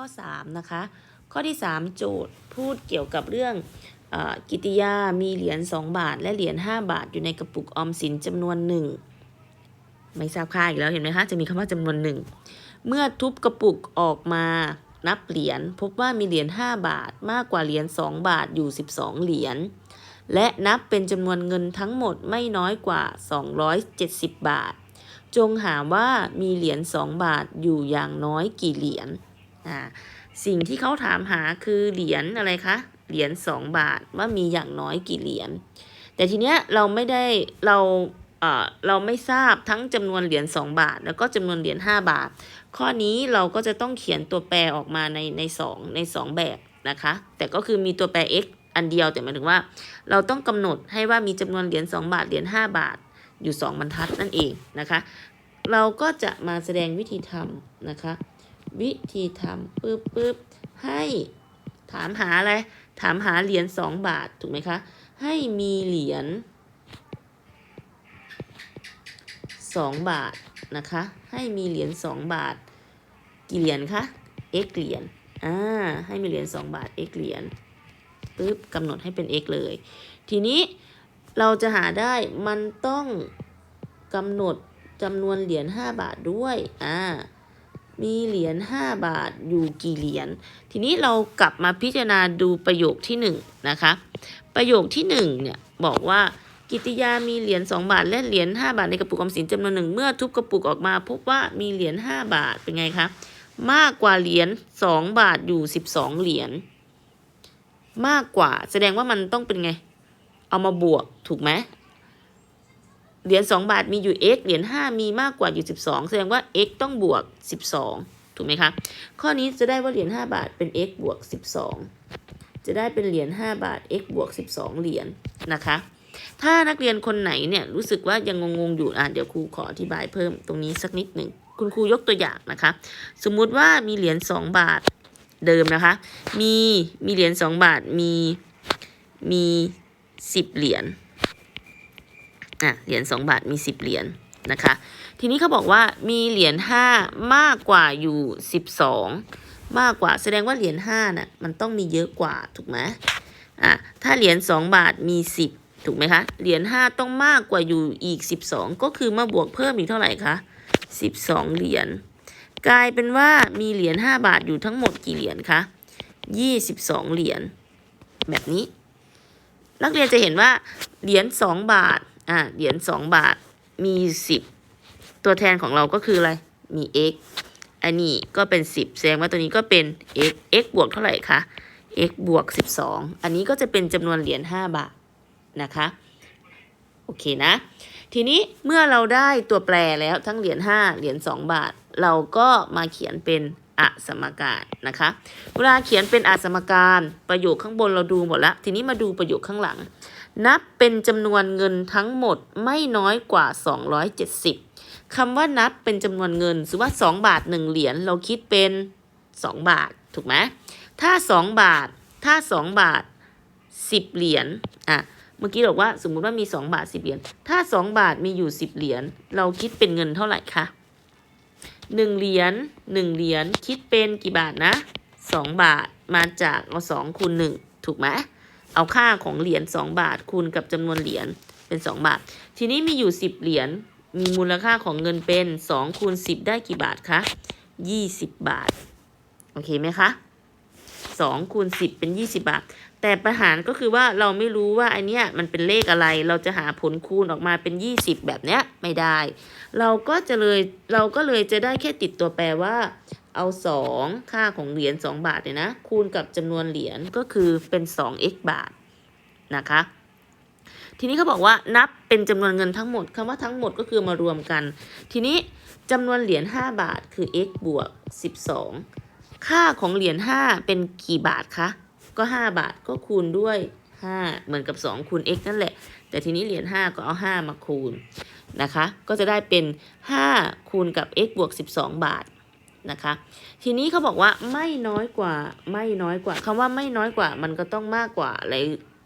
ข้อ 3 นะคะ ข้อที่ 3 โจทย์พูดเกี่ยวกับเรื่องอกิติยา มีเหรียญ2บาท และเหรียญ5บาทอยู่ในกระปุกออมสินจำนวนหนึ่งไม่ทราบค่าอีกแล้วเห็นไหมคะจะมีคำว่าจำนวนหนึ่งเมื่อทุบกระปุกออกมานับเหรียญพบว่ามีเหรียญ5บาทมากกว่าเหรียญ2บาทอยู่ 12 เหรียญและนับเป็นจำนวนเงินทั้งหมดไม่น้อยกว่า 270 บาท จงหาว่ามีเหรียญ2บาทอยู่อย่างน้อยกี่เหรียญ สิ่งที่เขาถามหาคือเหรียญอะไรคะเหรียญ2บาทว่ามีอย่างน้อยกี่เหรียญแต่ทีเนี้ยเราไม่ได้เราเราไม่ทราบทั้งจำนวนเหรียญ2บาท แล้วก็จำนวนเหรียญ5บาท ข้อนี้เราก็จะต้องเขียนตัวแปรออกมาในในสองในสองแบบนะคะ แต่ก็คือมีตัวแปร x อันเดียวแต่หมายถึงว่า เราต้องกำหนดให้ว่ามีจำนวนเหรียญ2บาทเหรียญ5บาทอยู่ 2 บรรทัดนั่นเองนะคะ เราก็จะมาแสดงวิธีทำนะคะ วิธีทำปึ๊บปึ๊บให้ถามหาอะไร ถามหาเหรียญ2บาทถูกไหมคะ ให้มีเหรียญ2บาทนะคะ ให้มีเหรียญ2บาท กี่เหรียญคะ x เหรียญอ่าให้มีเหรียญ2บาท x เหรียญปึ๊บกำหนดให้เป็น x เลย ทีนี้เราจะหาได้มันต้องกำหนดจำนวนเหรียญ5บาทด้วย อ่า มีเหรียญ5บาทอยู่กี่เหรียญ ทีนี้เรากลับมาพิจารณาดูประโยคที่1นะคะ ประโยคที่1เนี่ยบอกว่ากิติยามีเหรียญ2บาท และเหรียญ5บาทในกระปุกออมสินจำนวนหนึ่งเมื่อทุบกระปุกออกมา พบว่ามีเหรียญ5บาทเป็นไงคะมากกว่าเหรียญ2บาทอยู่ 12 เหรียญมากกว่าแสดงว่ามันต้องเป็นไง เอามาบวกถูกไหม เหรียญ2บาทมีอยู่ x เหรียญ5มีมากกว่าอยู่ 12 แสดงว่า x ต้องบวก 12 ถูกไหมคะ ข้อนี้จะได้ว่าเหรียญ5บาทเป็น x บวก 12 จะได้เป็นเหรียญ5บาท x บวก 12 เหรียญนะคะ ถ้านักเรียนคนไหนเนี่ยรู้สึกว่ายังงงๆอยู่อะเดี๋ยวครูขออธิบายเพิ่มตรงนี้สักนิดหนึ่งคุณครูยกตัวอย่างนะคะ สมมุติว่ามีเหรียญ2บาทเดิมนะคะ มีมีเหรียญ2บาทมีมี 10 เหรียญ อะเหรียญ2บาทมี 10 เหรียญนะคะ ทีนี้เขาบอกว่ามีเหรียญ5มากกว่าอยู่ 12 มากกว่าแสดงว่าเหรียญ5น่ะมันต้องมีเยอะกว่าถูกไหมอะถ้าเหรียญ2บาทมี 10 ถูกไหมคะ เหรียญ5ต้องมากกว่าอยู่อีก 12 ก็คือมาบวกเพิ่มอีกเท่าไหร่คะ12 เหรียญกลายเป็นว่ามีเหรียญ5บาทอยู่ทั้งหมดกี่เหรียญคะ22 เหรียญแบบนี้ นักเรียนจะเห็นว่าเหรียญ2บาท อ่าเหรียญ2บาทมี10ตัวแทนของเราก็คืออะไร มี x อันนี้ก็เป็น 10 แสดงว่าตัวนี้ก็เป็น x x บวกเท่าไหร่คะ x บวก 12 อันนี้ก็จะเป็นจำนวนเหรียญ5บาทนะคะ โอเคนะ ทีนี้เมื่อเราได้ตัวแปรแล้วทั้งเหรียญ5เหรียญ2บาท เราก็มาเขียนเป็นอสมการนะคะ เวลาเขียนเป็นอสมการประโยคข้างบนเราดูหมดแล้ว ทีนี้มาดูประโยคข้างหลัง นับเป็นจำนวนเงินทั้งหมดไม่น้อยกว่า 270คำว่านับเป็นจำนวนเงินสมมติว่า 2 บาท 1 เหรียญเราคิดเป็น 2 บาท ถูกไหมถ้า 2 บาท ถ้า 2 บาท 10 เหรียญอะเมื่อกี้บอกว่าสมมุติว่ามี 2 บาท 10 เหรียญถ้า 2 บาทมีอยู่ 10 เหรียญเราคิดเป็นเงินเท่าไหร่คะ1เหรียญ1เหรียญคิดเป็นกี่บาทนะ 2 บาทมาจากเอา2คูณ1ถูกไหม เอาค่าของเหรียญ2บาทคูณกับจำนวนเหรียญเป็น 2 บาท ทีนี้มีอยู่ 10 เหรียญมีมูลค่าของเงินเป็น2คูณ10 ได้กี่บาทคะ20 บาท โอเคไหมคะ2คูณ10 เป็น 20 บาท แต่ปัญหาก็คือว่าเราไม่รู้ว่าอันเนี้ยมันเป็นเลขอะไร เราจะหาผลคูณออกมาเป็น 20 แบบเนี้ยไม่ได้ เราก็จะเลยเราก็เลยจะได้แค่ติดตัวแปรว่า เอา 2 ค่าของเหรียญ2บาทเนี่ยนะ คูณกับจำนวนเหรียญก็คือเป็น 2x บาทนะคะ ทีนี้เขาบอกว่านับเป็นจำนวนเงินทั้งหมดคำว่าทั้งหมดก็คือมารวมกัน ทีนี้จำนวนเหรียญ5บาทคือ x บวก 12 ค่าของเหรียญ5เป็นกี่บาทคะก็ 5 บาทก็คูณด้วย 5 เหมือนกับ 2 คูณ x นั่นแหละ แต่ทีนี้เหรียญ5ก็เอา 5 มาคูณนะคะ ก็จะได้เป็น 5 คูณกับ x บวก 12 บาท นะคะ ทีนี้เขาบอกว่าไม่น้อยกว่าไม่น้อยกว่าคำว่าไม่น้อยกว่า มันก็ต้องมากกว่าอะไร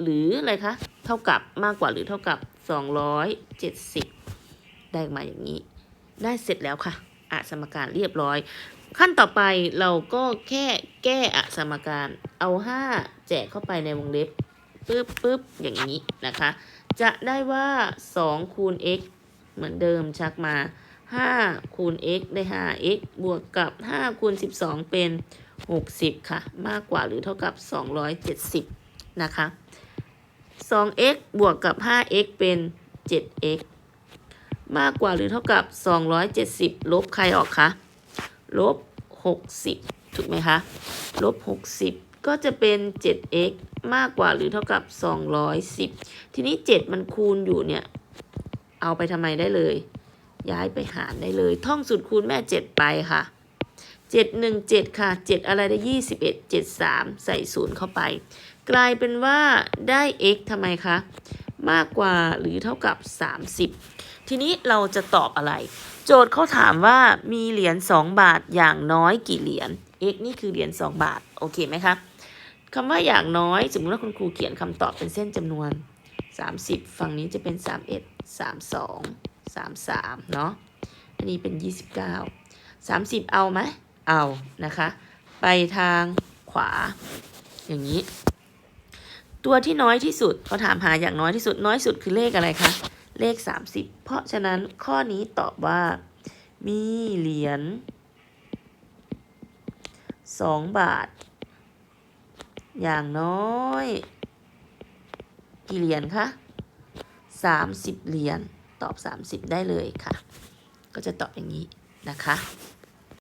หรืออะไรคะเท่ากับมากกว่าหรือเท่ากับ 270 ได้มาอย่างนี้ ได้เสร็จแล้วค่ะอะสมการเรียบร้อย ขั้นต่อไปเราก็แค่แก้อสมการเอา 5 แจกเข้าไปในวงเล็บปึ๊บปึ๊บอย่างนี้นะคะ จะได้ว่า 2 คูณ x เหมือนเดิมชักมา 5คูณ x ได้ 5x บวกกับ 5คูณ 12 เป็น 60 ค่ะ มากกว่าหรือเท่ากับ 270 นะคะ 2x บวกกับ 5x เป็น 7x มากกว่าหรือเท่ากับ 270 ลบใครออกคะ ลบ 60 ถูกไหมคะ ลบ 60 ก็จะเป็น 7x มากกว่าหรือเท่ากับ 210 ทีนี้ 7 มันคูณอยู่เนี่ย เอาไปทำไมได้เลย ย้ายไปหารได้เลย ท่องสูตรคูณแม่7ไปค่ะ7 1 7ค่ะ7อะไรได้21 7 3ใส่ศูนย์เข้าไป กลายเป็นว่าได้ x ทำไมคะ มากกว่าหรือเท่ากับ30ทีนี้เราจะตอบอะไร โจทย์เขาถามว่ามีเหรียญ2บาทอย่างน้อยกี่เหรียญ x นี่คือเหรียญ2บาท โอเคไหมคะคำว่าอย่างน้อย สมมติว่าคุณครูเขียนคำตอบเป็นเส้นจำนวน 30 ฝั่งนี้จะเป็น 31 32 33เนาะ อันนี้เป็น29 30เอาไหม เอานะคะ ไปทางขวา อย่างนี้ ตัวที่น้อยที่สุดเขาถามหาอย่างน้อยที่สุด น้อยสุดคือเลขอะไรคะ เลข30เพราะฉะนั้นข้อนี้ตอบว่า มีเหรียญ2บาท อย่างน้อย กี่เหรียญคะ30เหรียญ ตอบ 30 ได้เลยค่ะ ก็จะตอบอย่างนี้นะคะ